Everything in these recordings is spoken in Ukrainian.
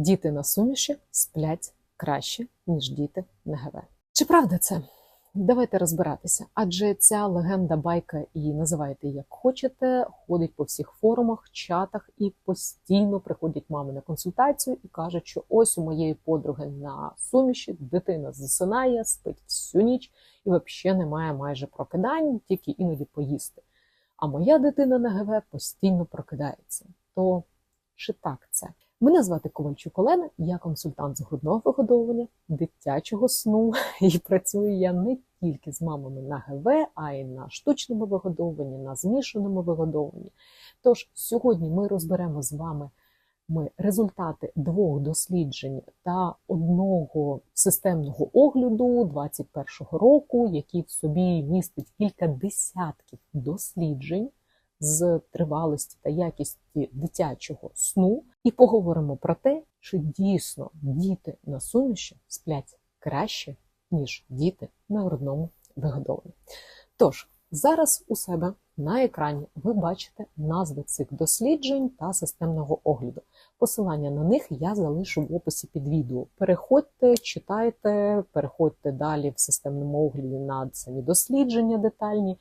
Діти на суміші сплять краще, ніж діти на ГВ. Чи правда це? Давайте розбиратися, адже ця легенда байка і називайте як хочете, ходить по всіх форумах, чатах і постійно приходять мами на консультацію і кажуть, що ось у моєї подруги на суміші дитина засинає, спить всю ніч і взагалі немає майже прокидань, тільки іноді поїсти. А моя дитина на ГВ постійно прокидається. То чи так це? Мене звати Ковальчук Олена, я консультант з грудного вигодовування, дитячого сну, і працюю я не тільки з мамами на ГВ, а й на штучному вигодовуванні, на змішаному вигодовуванні. Тож сьогодні ми розберемо з вами ми результати двох досліджень та одного системного огляду 2021 року, який в собі містить кілька десятків досліджень з тривалості та якісті дитячого сну, і поговоримо про те, чи дійсно діти на суміші сплять краще, ніж діти на грудному вигодовуванні. Тож, зараз у себе на екрані ви бачите назви цих досліджень та системного огляду. Посилання на них я залишу в описі під відео. Переходьте, читайте, переходьте далі в системному огляді на самі дослідження детальні.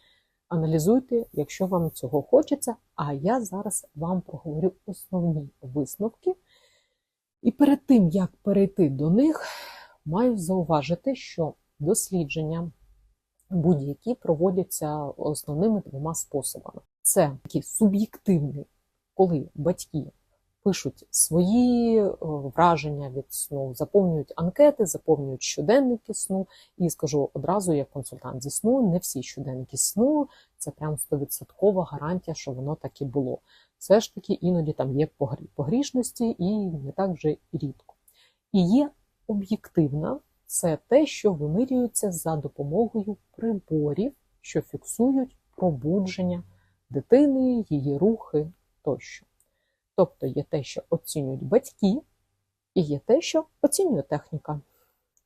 Аналізуйте, якщо вам цього хочеться. А я зараз вам проговорю основні висновки. І перед тим, як перейти до них, маю зауважити, що дослідження будь-які проводяться основними двома способами. Це такий суб'єктивний, коли батьки пишуть свої е, враження від сну, заповнюють анкети, заповнюють щоденники сну. І скажу одразу, як консультант зі сну, не всі щоденники сну це прям 100% гарантія, що воно так і було. Все ж таки іноді там є погрішності і не так вже рідко. І є об'єктивна це те, що вимірюється за допомогою приборів, що фіксують пробудження дитини, її рухи тощо. Тобто є те, що оцінюють батьки, і є те, що оцінює техніка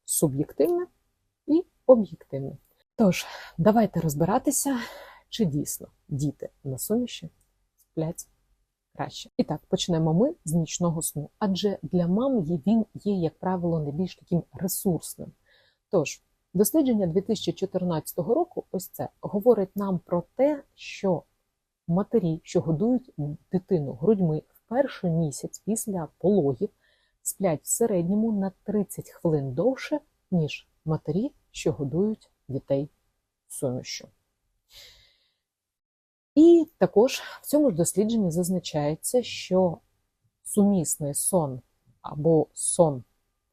суб'єктивне і об'єктивне. Тож, давайте розбиратися, чи дійсно діти на суміші сплять краще. І так, почнемо ми з нічного сну, адже для мам він є, як правило, найбільш таким ресурсним. Тож, дослідження 2014 року, ось це говорить нам про те, що матері, що годують дитину грудьми перший місяць після пологів, сплять в середньому на 30 хвилин довше, ніж матері, що годують дітей сумішю. І також в цьому ж дослідженні зазначається, що сумісний сон або сон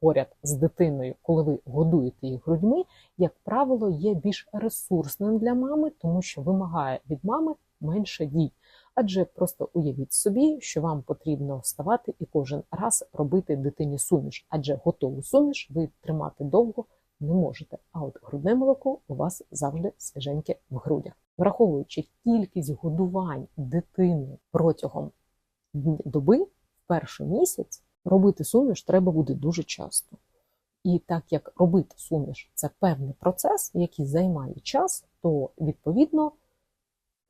поряд з дитиною, коли ви годуєте їх грудьми, як правило, є більш ресурсним для мами, тому що вимагає від мами менше дій. Адже просто уявіть собі, що вам потрібно вставати і кожен раз робити дитині суміш, адже готову суміш ви тримати довго не можете. А от грудне молоко у вас завжди свіженьке в грудях. Враховуючи кількість годувань дитини протягом доби в перший місяць, робити суміш треба буде дуже часто. І так як робити суміш це певний процес, який займає час, то відповідно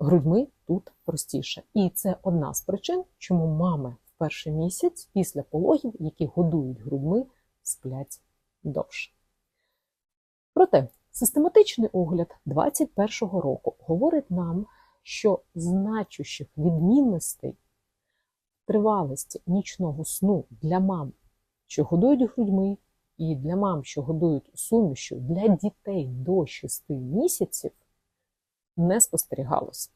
грудьми тут простіше. І це одна з причин, чому мами в перший місяць після пологів, які годують грудьми, сплять довше. Проте систематичний огляд 2021 року говорить нам, що значущих відмінностей тривалості нічного сну для мам, що годують грудьми, і для мам, що годують сумішю для дітей до 6 місяців, не спостерігалося.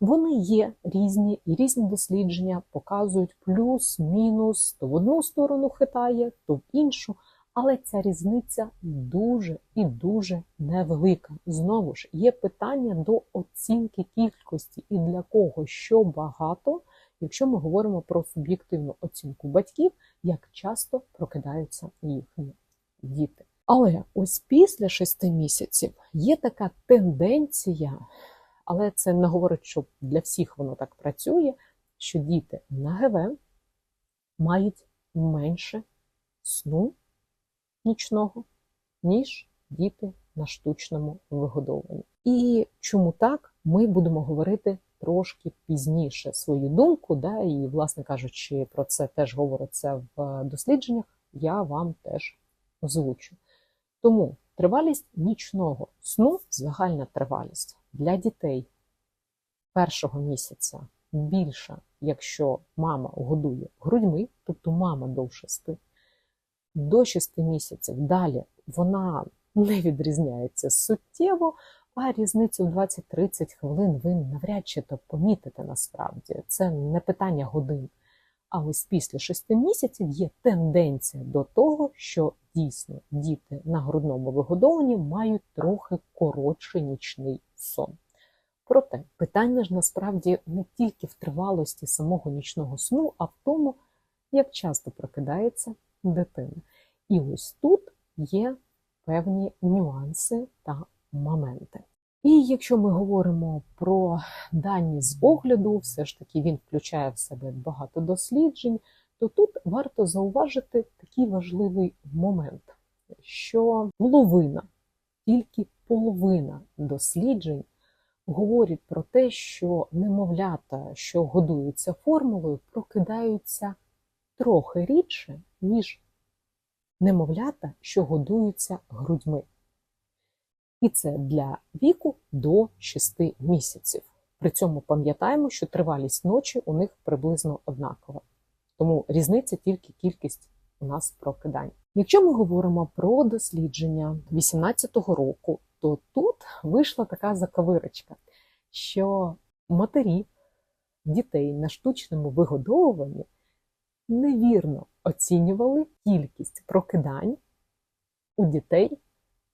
Вони є різні, і різні дослідження показують плюс-мінус, то в одну сторону хитає, то в іншу. Але ця різниця дуже і дуже невелика. Знову ж є питання до оцінки кількості і для кого що багато, якщо ми говоримо про суб'єктивну оцінку батьків, як часто прокидаються їхні діти. Але ось після шести місяців є така тенденція, але це не говорить, що для всіх воно так працює, що діти на ГВ мають менше сну нічного, ніж діти на штучному вигодовуванні. І чому так, ми будемо говорити трошки пізніше свою думку, да, і, власне кажучи, про це теж говориться в дослідженнях, я вам теж озвучу. Тому тривалість нічного сну, загальна тривалість для дітей першого місяця більша, якщо мама годує грудьми, тобто мама довше спить, до 6 місяців далі вона не відрізняється суттєво, а різницю в 20-30 хвилин ви навряд чи то помітите насправді. Це не питання годин. А ось після 6 місяців є тенденція до того, що дійсно діти на грудному вигодованні мають трохи коротший нічний сон. Проте питання ж насправді не тільки в тривалості самого нічного сну, а в тому, як часто прокидається дитина. І ось тут є певні нюанси та моменти. І якщо ми говоримо про дані з огляду, все ж таки він включає в себе багато досліджень, то тут варто зауважити такий важливий момент, що половина, тільки половина досліджень говорить про те, що немовлята, що годуються формулою, прокидаються трохи рідше, ніж немовлята, що годуються грудьми. І це для віку до 6 місяців. При цьому пам'ятаємо, що тривалість ночі у них приблизно однакова. Тому різниця тільки кількість у нас прокидань. Якщо ми говоримо про дослідження 2018 року, то тут вийшла така заковирочка, що матері дітей на штучному вигодовуванні невірно оцінювали кількість прокидань у дітей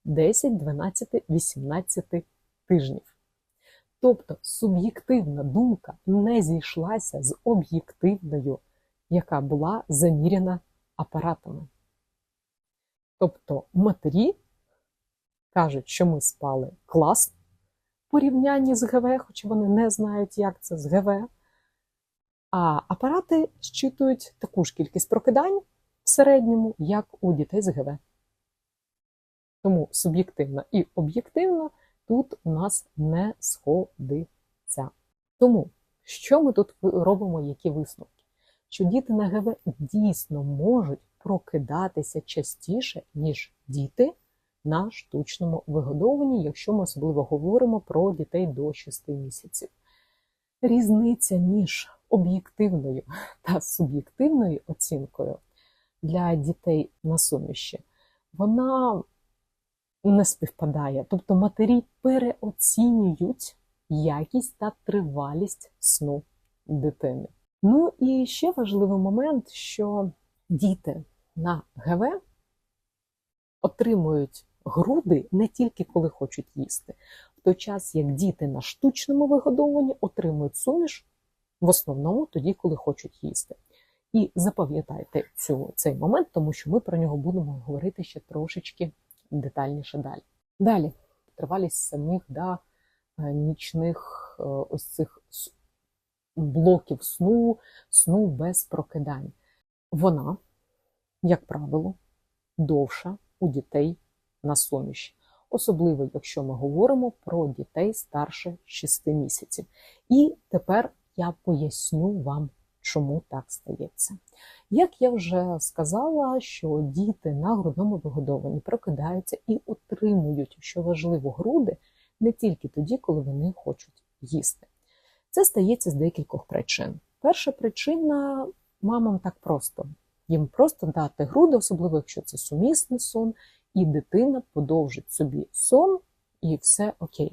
10, 12, 18 тижнів. Тобто суб'єктивна думка не зійшлася з об'єктивною, яка була заміряна апаратами. Тобто матері кажуть, що ми спали класно в порівнянні з ГВ, хоча вони не знають, як це з ГВ. А апарати щитують таку ж кількість прокидань в середньому, як у дітей з ГВ. Тому суб'єктивно і об'єктивно тут у нас не сходиться. Тому, що ми тут робимо, які висновки? Що діти на ГВ дійсно можуть прокидатися частіше, ніж діти на штучному вигодованні, якщо ми особливо говоримо про дітей до 6 місяців. Різниця між об'єктивною та суб'єктивною оцінкою для дітей на суміші, вона не співпадає. Тобто матері переоцінюють якість та тривалість сну дитини. Ну і ще важливий момент, що діти на ГВ отримують груди не тільки коли хочуть їсти, в той час як діти на штучному вигодовуванні отримують суміш в основному тоді, коли хочуть їсти. І запам'ятайте цю, цей момент, тому що ми про нього будемо говорити ще трошечки детальніше далі. Далі тривалість самих да, е, нічних е, ось цих блоків сну, сну без прокидань. Вона, як правило, довша у дітей на суміші. Особливо, якщо ми говоримо про дітей старше 6 місяців. І тепер я поясню вам, чому так стається. Як я вже сказала, що діти на грудному вигодованні прокидаються і отримують, що важливо, груди не тільки тоді, коли вони хочуть їсти. Це стається з декількох причин. Перша причина мамам так просто. Їм просто дати груди, особливо якщо це сумісний сон, і дитина подовжить собі сон, і все окей.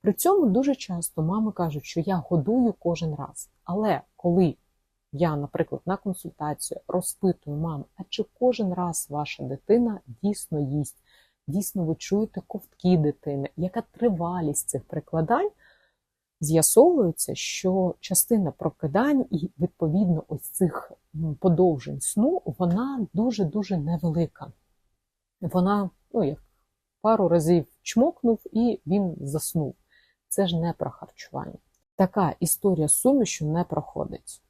При цьому дуже часто мами кажуть, що я годую кожен раз. Але коли я, наприклад, на консультацію розпитую мам, а чи кожен раз ваша дитина дійсно їсть, дійсно ви чуєте ковтки дитини, яка тривалість цих прикладань, з'ясовується, що частина прокидань і, відповідно, ось цих подовжень сну, вона дуже-дуже невелика. Вона, ну, як пару разів чмокнув і він заснув. Це ж не про харчування. Така історія з сумішю не проходить.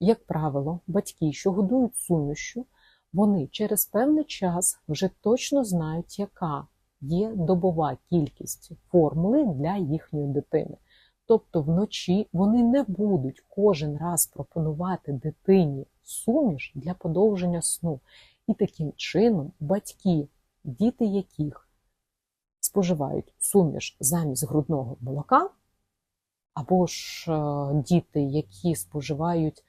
Як правило, батьки, що годують сумішю, вони через певний час вже точно знають, яка є добова кількість формули для їхньої дитини. Тобто вночі вони не будуть кожен раз пропонувати дитині суміш для подовження сну. І таким чином батьки, діти яких споживають суміш замість грудного молока, або ж е, діти, які споживають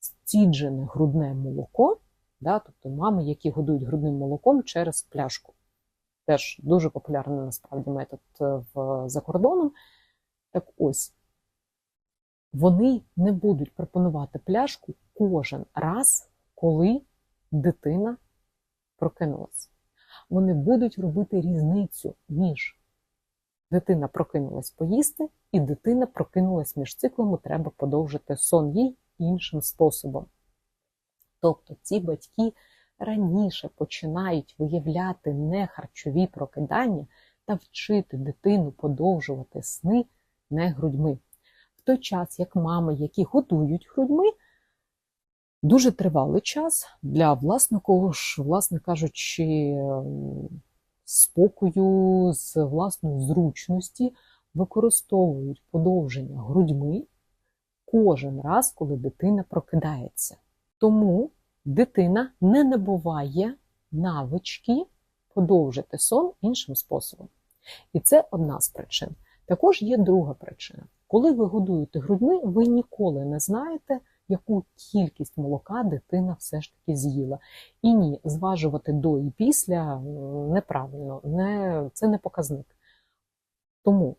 стіджене грудне молоко, да, тобто мами, які годують грудним молоком через пляшку. Теж дуже популярний насправді метод е, в, за кордоном. Так ось, вони не будуть пропонувати пляшку кожен раз, коли дитина прокинулась. Вони будуть робити різницю між дитина прокинулась поїсти, і дитина прокинулась між циклами, треба подовжити сон їй іншим способом. Тобто ці батьки раніше починають виявляти нехарчові прокидання та вчити дитину подовжувати сни не грудьми. В той час, як мами, які годують грудьми, дуже тривалий час для власного ж, власне кажучи, спокою, з власної зручності використовують подовження грудьми кожен раз, коли дитина прокидається. Тому дитина не набуває навички подовжити сон іншим способом. І це одна з причин. Також є друга причина. Коли ви годуєте грудьми, ви ніколи не знаєте, яку кількість молока дитина все ж таки з'їла. І ні, зважувати до і після неправильно, не, це не показник. Тому,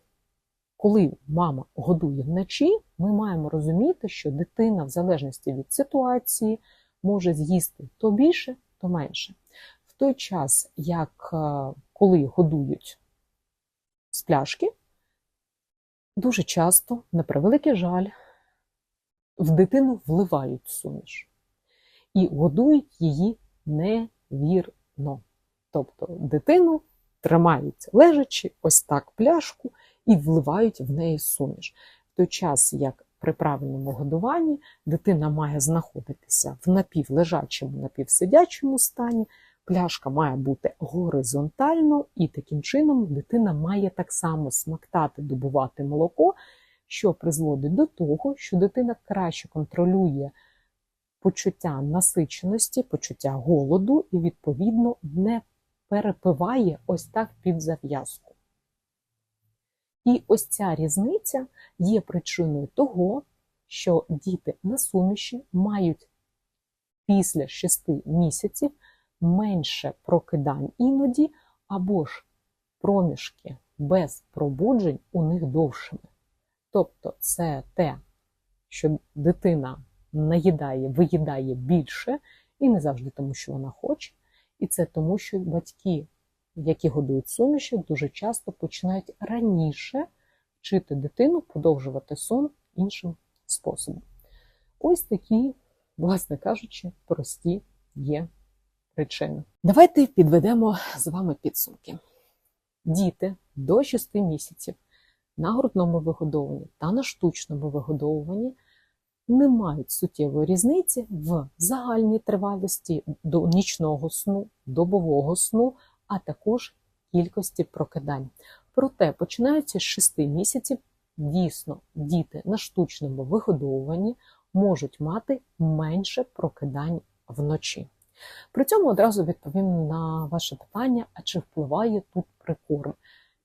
коли мама годує вночі, ми маємо розуміти, що дитина, в залежності від ситуації, може з'їсти то більше, то менше. В той час, як е, коли годують з пляшки, дуже часто, на превеликий жаль, в дитину вливають суміш і годують її невірно. Тобто дитину тримають лежачи, ось так пляшку і вливають в неї суміш. В той час, як при правильному годуванні дитина має знаходитися в напівлежачому, напівсидячому стані, пляшка має бути горизонтально, і таким чином дитина має так само смактати, добувати молоко, що призводить до того, що дитина краще контролює почуття насиченості, почуття голоду і, відповідно, не перепиває ось так під зав'язку. І ось ця різниця є причиною того, що діти на суміші мають після 6 місяців менше прокидань іноді, або ж проміжки без пробуджень у них довшими. Тобто це те, що дитина наїдає, виїдає більше, і не завжди тому, що вона хоче. І це тому, що батьки, які годують суміші, дуже часто починають раніше вчити дитину подовжувати сон іншим способом. Ось такі, власне кажучи, прості є причини. Давайте підведемо з вами підсумки. Діти до 6 місяців на грудному вигодовуванні та на штучному вигодовуванні не мають суттєвої різниці в загальній тривалості до нічного сну, добового сну, а також кількості прокидань. Проте, починаючи з 6 місяців, дійсно діти на штучному вигодовуванні можуть мати менше прокидань вночі. При цьому одразу відповім на ваше питання: а чи впливає тут прикорм?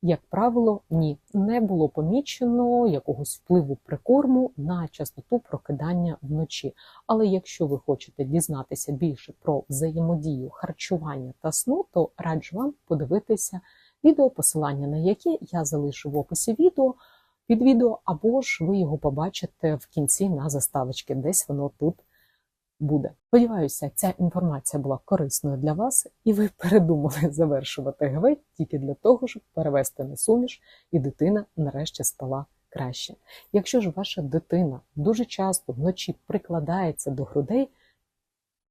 Як правило, ні, не було помічено якогось впливу прикорму на частоту прокидання вночі. Але якщо ви хочете дізнатися більше про взаємодію харчування та сну, то раджу вам подивитися відео, посилання на яке я залишу в описі відео під відео, або ж ви його побачите в кінці на заставочці, десь воно тут буде. Сподіваюся, ця інформація була корисною для вас, і ви передумали завершувати ГВ тільки для того, щоб перевести на суміш, і дитина нарешті спала краще. Якщо ж ваша дитина дуже часто вночі прикладається до грудей,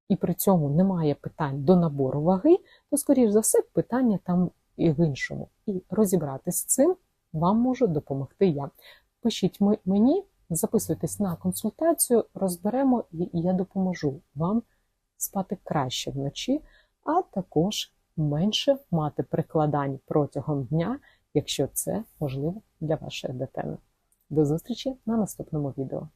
і при цьому немає питань до набору ваги, то, скоріш за все, питання там і в іншому. І розібратись з цим вам можу допомогти я. Пишіть мені. Записуйтесь на консультацію, розберемо і я допоможу вам спати краще вночі, а також менше мати прикладань протягом дня, якщо це можливо для вашої дитини. До зустрічі на наступному відео.